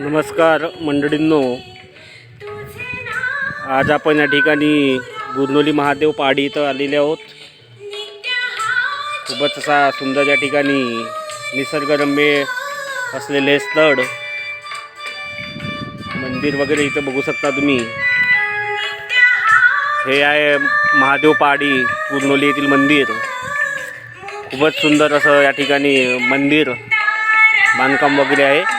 नमस्कार मंडळींनो. आज आपण या ठिकाणी गुरनोली महादेव पहाडी इथं आलेले आहोत. खूपच असा सुंदर या ठिकाणी निसर्गरम्य असलेले स्थळ. मंदिर वगैरे इथं बघू शकता तुम्ही. हे आहे महादेव पहाडी गुरनोली येथील मंदिर. खूपच सुंदर असं या ठिकाणी मंदिर बांधकाम वगैरे आहे.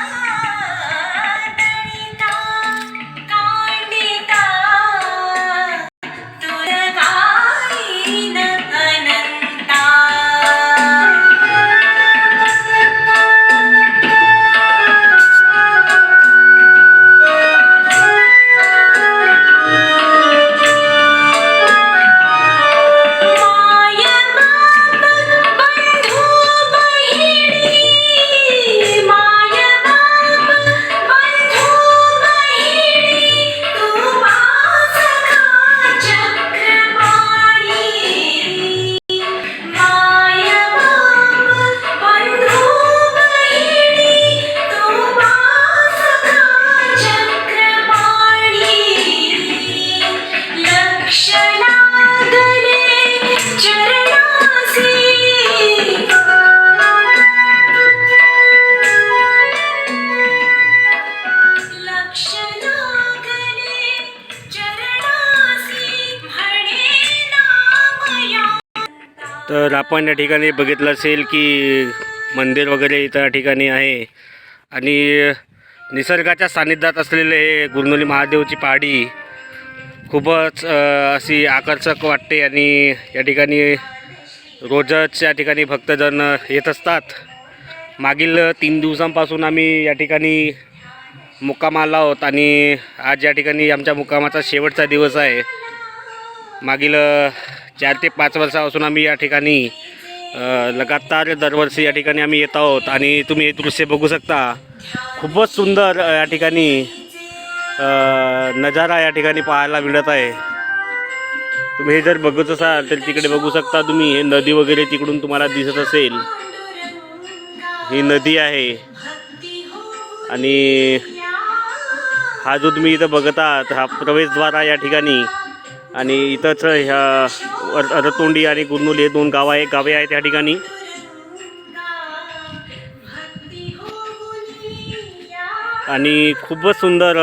तर आपण या ठिकाणी बघितलं असेल की मंदिर वगैरे इथं ठिकाणी आहे. आणि निसर्गाच्या सानिध्यात असलेले हे गुरनोली महादेवची पहाडी खूपच अशी आकर्षक वाटते आणि या ठिकाणी रोजच या ठिकाणी भक्तजण येत असतात. मागील तीन दिवसांपासून आम्ही या ठिकाणी मुक्काम आलो आहोत आणि आज या ठिकाणी आमच्या मुक्कामाचा शेवटचा दिवस आहे. मागील चार ते पाच वर्षापासून आम्ही या ठिकाणी लगातार दरवर्षी या ठिकाणी आम्ही येत आहोत आणि तुम्ही हे दृश्य बघू शकता. खूपच सुंदर या ठिकाणी नजारा या ठिकाणी पाहायला मिळत आहे. तुम्ही हे जर बघत असाल तर तिकडे बघू शकता तुम्ही हे नदी वगैरे तिकडून तुम्हाला दिसत असेल. ही नदी आहे. आणि हा जो तुम्ही इथं बघत आहात हा प्रवेशद्वार आहे या ठिकाणी. आणि इथंच ह्या रतोंडी आणि गुरनुल हे दोन गाव आहे गावे आहेत या ठिकाणी. आणि खूपच सुंदर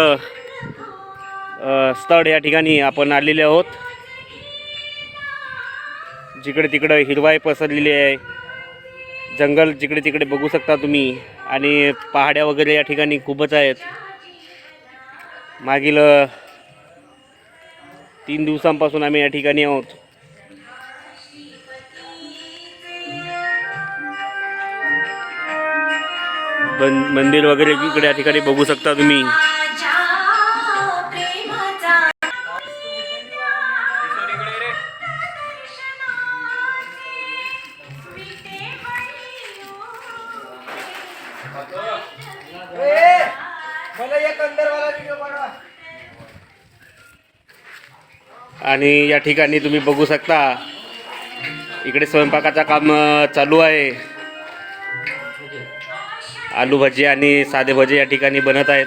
स्थळ या ठिकाणी आपण आलेले आहोत. जिकडे तिकडं हिरवाई पसरलेली आहे. जंगल जिकडे तिकडे बघू शकता तुम्ही. आणि पहाड्या वगैरे या ठिकाणी खूपच आहेत. मागील तीन दिवसांपासून आम्ही या ठिकाणी आहोत. बन मंदिर वगैरे इकडे या ठिकाणी बघू शकता तुम्ही. मला एक अंदरवाला व्हिडिओ आणि या ठिकाणी तुम्ही बघू शकता इकडे स्वयंपाकाचं काम चालू आहे. आलू भजी आणि साधे भजी या ठिकाणी बनत आहेत.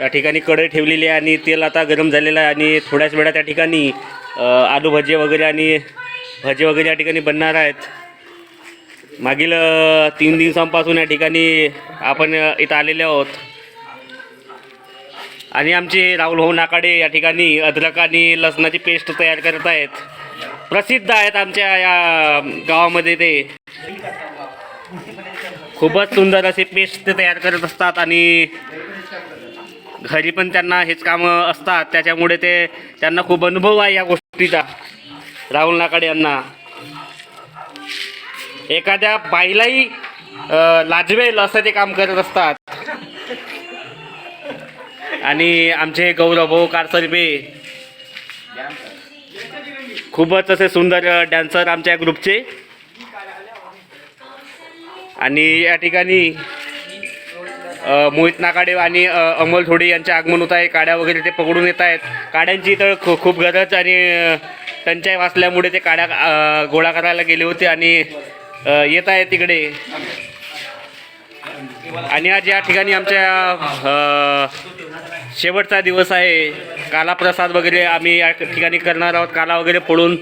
या ठिकाणी कढई ठेवलेली आहे आणि तेल आता गरम झालेलं आहे आणि थोड्याच वेळात त्या ठिकाणी आलू भजी वगैरे आणि भजी वगैरे या ठिकाणी बनणार आहेत. मागील तीन दिवसांपासून या ठिकाणी आपण इथं आलेले आहोत. आणि आमचे राहुल भाऊ नाकाडे या ठिकाणी अद्रक आणि लसणाची पेस्ट तयार करत आहेत. प्रसिद्ध आहेत आमच्या या गावामध्ये ते. खूपच सुंदर असे पेस्ट ते तयार करत असतात आणि घरी पण त्यांना हेच कामं असतात. त्याच्यामुळे ते त्यांना खूप अनुभव आहे या गोष्टीचा. राहुल नाकाडे यांना. एखाद्या बाईलाही लाजवेल असं ते काम करत असतात. आणि आमचे गौरव भाऊ कारसरबे. खूपच असे सुंदर डॅन्सर आमच्या ग्रुपचे. आणि या ठिकाणी मोहित नाकाडे आणि अमोल थोडे यांचे आगमन होत आहे. काड्या वगैरे ते पकडून येत आहेत. काड्यांची तर खू खूप गरज आणि टंचाई वाचल्यामुळे ते काड्या गोळा करायला गेले होते आणि येत आहे तिकडे. आणि आज या ठिकाणी आमच्या शेवटचा दिवस आहे. काला प्रसाद वगैरे आम्ही या ठिकाणी करणार आहोत. काला वगैरे फोडून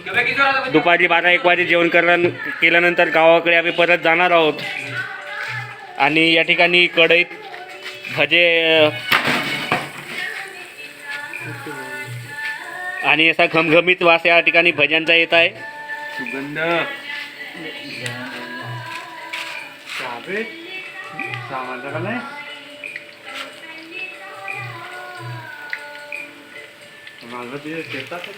दुपारी बारा एक वाजे जेवण करण केल्यानंतर गावाकडे आम्ही परत जाणार आहोत. आणि या ठिकाणी कढईत भजे आणि असा घमघमीत वास या ठिकाणी भज्यांचा येत आहे. सुगंध. साबे सामानचा का नाही माझं ते शेतात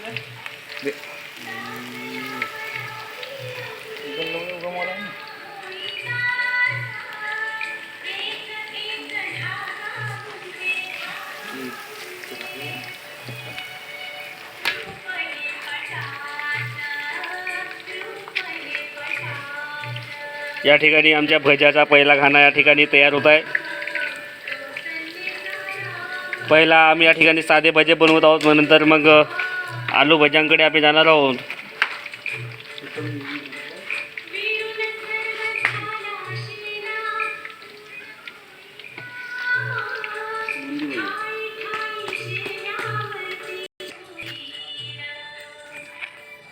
या ठिकाणी आमच्या भज्याचा पहिला खाना या ठिकाणी तयार होत आहे. पहिला आम्ही या ठिकाणी साधे भजे बनवत आहोत. नंतर मग आलू भज्यांकडे आम्ही जाणार आहोत.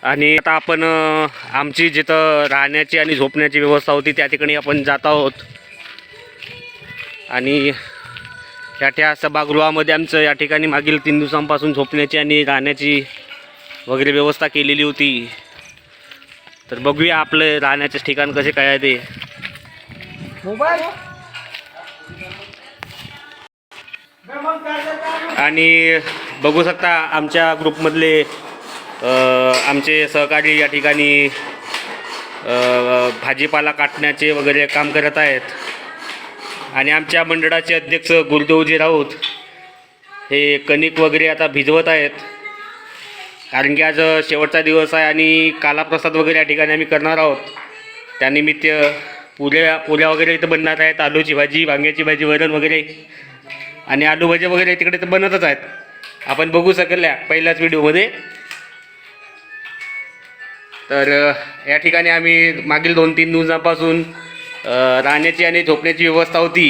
आणि आता आपण आमची जिथं राहण्याची आणि झोपण्याची व्यवस्था होती त्या ठिकाणी आपण जात आहोत. आणि या त्या सभागृहामध्ये आमचं या ठिकाणी मागील तीन दिवसांपासून झोपण्याची आणि राहण्याची वगैरे व्यवस्था केलेली होती. तर बघूया आपलं राहण्याचे ठिकाण कसे काय आहे ते. मोबाईल. आणि बघू शकता आमच्या ग्रुपमधले आमचे सहकारी या ठिकाणी भाजीपाला काटण्याचे वगैरे काम करत आहेत. आणि आमच्या मंडळाचे अध्यक्ष गुरुदेवजी राऊत हे कणिक वगैरे आता भिजवत आहेत. कारण की आज शेवटचा दिवस आहे आणि कालाप्रसाद वगैरे या ठिकाणी आम्ही करणार आहोत. त्यानिमित्त पुऱ्या पुऱ्या वगैरे इथं बनणार आहेत आलूची भाजी वांग्याची भाजी वरण वगैरे आणि आलू भजे वगैरे तिकडे तर बनतच आहेत. आपण बघू शकल्या पहिल्याच व्हिडिओमध्ये. तर या ठिकाणी आम्ही मागील दोन तीन दिवसापासून राहण्याची आणि झोपण्याची व्यवस्था होती.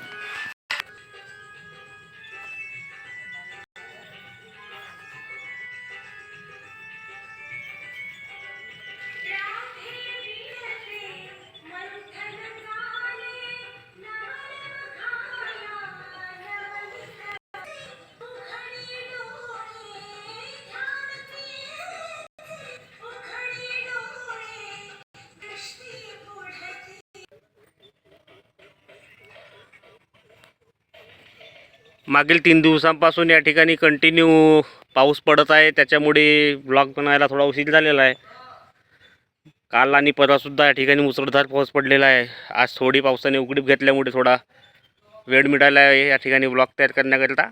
मागील तीन दिवसांपासून या ठिकाणी कंटिन्यू पाऊस पडत आहे. त्याच्यामुळे ब्लॉग बनायला थोडा उशीर झालेला आहे. काल आणि परवासुद्धा या ठिकाणी मुसळधार पाऊस पडलेला आहे. आज थोडी पावसाने उघडीप घेतल्यामुळे थोडा वेळ मिळाला आहे या ठिकाणी ब्लॉग तयार करण्याकरिता.